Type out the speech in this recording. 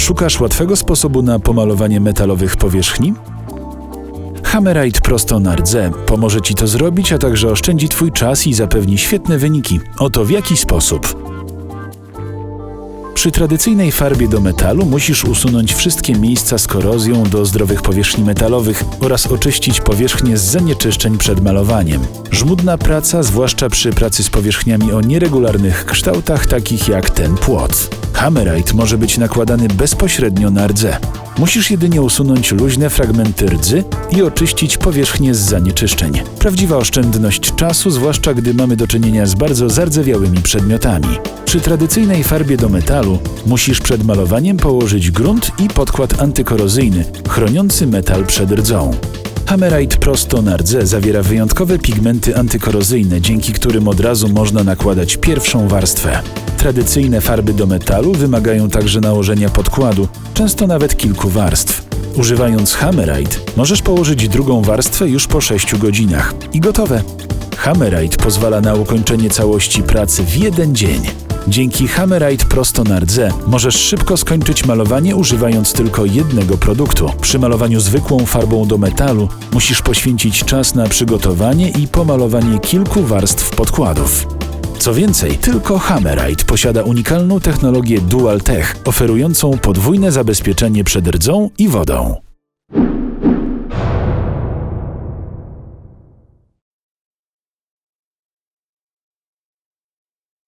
Szukasz łatwego sposobu na pomalowanie metalowych powierzchni? Hammerite prosto na rdze pomoże Ci to zrobić, a także oszczędzi Twój czas i zapewni świetne wyniki. Oto w jaki sposób. Przy tradycyjnej farbie do metalu musisz usunąć wszystkie miejsca z korozją do zdrowych powierzchni metalowych oraz oczyścić powierzchnię z zanieczyszczeń przed malowaniem. Żmudna praca, zwłaszcza przy pracy z powierzchniami o nieregularnych kształtach, takich jak ten płot. Hammerite może być nakładany bezpośrednio na rdze. Musisz jedynie usunąć luźne fragmenty rdzy i oczyścić powierzchnię z zanieczyszczeń. Prawdziwa oszczędność czasu, zwłaszcza gdy mamy do czynienia z bardzo zardzewiałymi przedmiotami. Przy tradycyjnej farbie do metalu musisz przed malowaniem położyć grunt i podkład antykorozyjny, chroniący metal przed rdzą. Hammerite prosto na rdze zawiera wyjątkowe pigmenty antykorozyjne, dzięki którym od razu można nakładać pierwszą warstwę. Tradycyjne farby do metalu wymagają także nałożenia podkładu, często nawet kilku warstw. Używając Hammerite możesz położyć drugą warstwę już po 6 godzinach i gotowe. Hammerite pozwala na ukończenie całości pracy w jeden dzień. Dzięki Hammerite prosto na rdze możesz szybko skończyć malowanie używając tylko jednego produktu. Przy malowaniu zwykłą farbą do metalu musisz poświęcić czas na przygotowanie i pomalowanie kilku warstw podkładów. Co więcej, tylko Hammerite posiada unikalną technologię Dual Tech, oferującą podwójne zabezpieczenie przed rdzą i wodą.